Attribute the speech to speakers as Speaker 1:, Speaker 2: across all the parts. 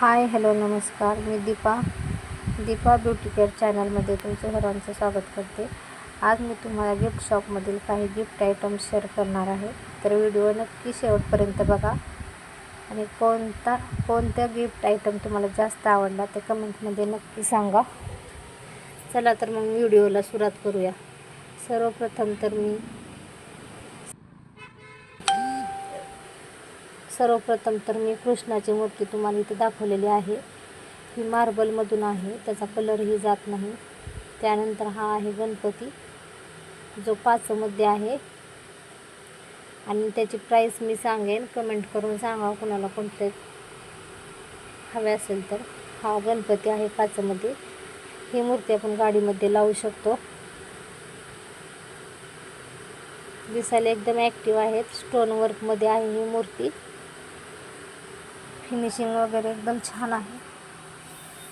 Speaker 1: हाय hello नमस्कार. मी Deepa. Deepa beauty care चॅनलमध्ये तुमचं सर्वांचं स्वागत करते. आज मी तुम्हाला गिफ्ट शॉपमधील काही गिफ्ट आयटम्स शेअर करणार आहे. तर व्हिडिओ नक्की शेवटपर्यंत बघा. आणि कोणता कोणत्या गिफ्ट आयटम तुम्हाला जास्त आवडला ते कमेंटमध्ये नक्की सांगा. चला तर मग व्हिडिओला सुरुवात करूया. सर्वप्रथम तर मी सर्वप्रथम तर मी कृष्णाची मूर्ती तुम्हाला इथे दाखवलेली आहे. ही मार्बलमधून आहे त्याचा कलरही जात नाही. त्यानंतर हा आहे गणपती जो पाचमध्ये आहे. आणि त्याची प्राईस मी सांगेन कमेंट करून सांगा कोणाला कोणते हवे असेल तर. हा गणपती आहे पाचमध्ये. ही मूर्ती आपण गाडीमध्ये लावू शकतो. दिसायला एकदम ॲक्टिव्ह आहेत स्टोन वर्कमध्ये आहे ही मूर्ती. फिनिशिंग वगैरे एकदम छान आहे.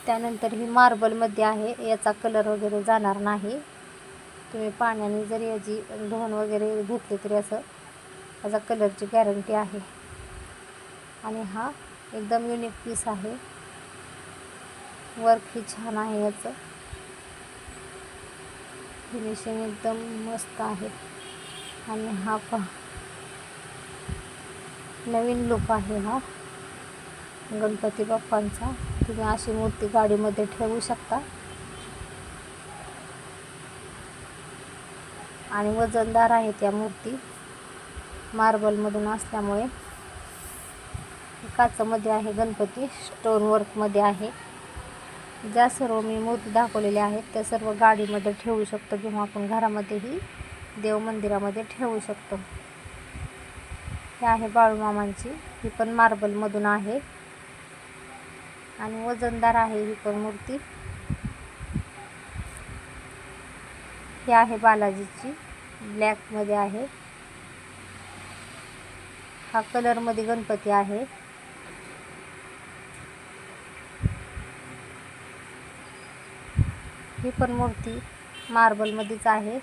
Speaker 1: त्यानंतर ही मार्बलमध्ये आहे याचा कलर वगैरे जाणार नाही. तुम्ही पाण्याने जरी याची धुवून वगैरे घेतले तरी असं याचा कलरची गॅरंटी आहे. आणि हा एकदम युनिक पीस आहे. वर्कही छान आहे याचं. फिनिशिंग एकदम मस्त आहे. आणि हा पहा. नवीन लुक आहे हा. गणपती बाप्पांचा. तुम्ही अशी मूर्ती गाडीमध्ये ठेवू शकता. आणि वजनदार आहे त्या मूर्ती. मार्बलमधून असल्यामुळे. काचामध्ये आहे गणपती. स्टोन वर्कमध्ये आहे. ज्या सर्व मी मूर्ती दाखवलेल्या आहेत त्या सर्व गाडीमध्ये ठेवू शकतो किंवा आपण घरामध्येही देव मंदिरामध्ये ठेवू शकतो. हे आहे बाळूमामांची. ही पण मार्बलमधून आहे. आणि वजनदार आहे ही पण मूर्ती. ही आहे बालाजीची. ब्लॅकमध्ये आहे. हा कलरमध्ये गणपती आहे. ही पण मूर्ती मार्बलमध्येच आहे.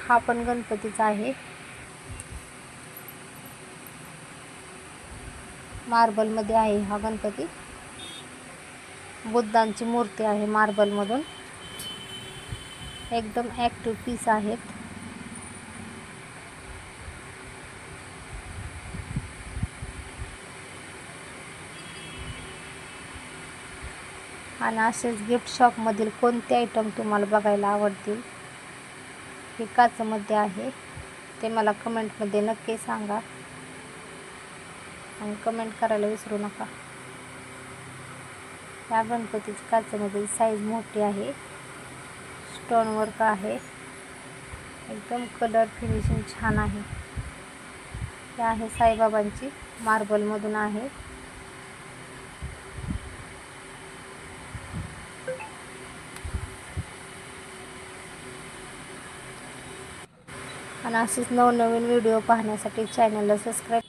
Speaker 1: हा पण गणपतीचा आहे. मार्बलमध्ये आहे हा गणपती. बुद्धांची मूर्ती आहे मार्बलमधून. एकदम ॲक्टिव्ह पीस आहेत. आणि असेच गिफ्ट शॉपमधील कोणते आयटम तुम्हाला बघायला आवडतील हे काचमध्ये आहे. ते मला कमेंटमध्ये नक्की सांगा. आणि कमेंट करायला विसरू नका. या गणपतीची काचेमध्ये साईज मोठी आहे. स्टोन वर्क आहे. एकदम कलर फिनिशिंग छान आहे. हे आहे साईबाबांची मार्बलमधून आहे. आणि असेच नवनवीन व्हिडिओ पाहण्यासाठी चॅनलला सबस्क्राईब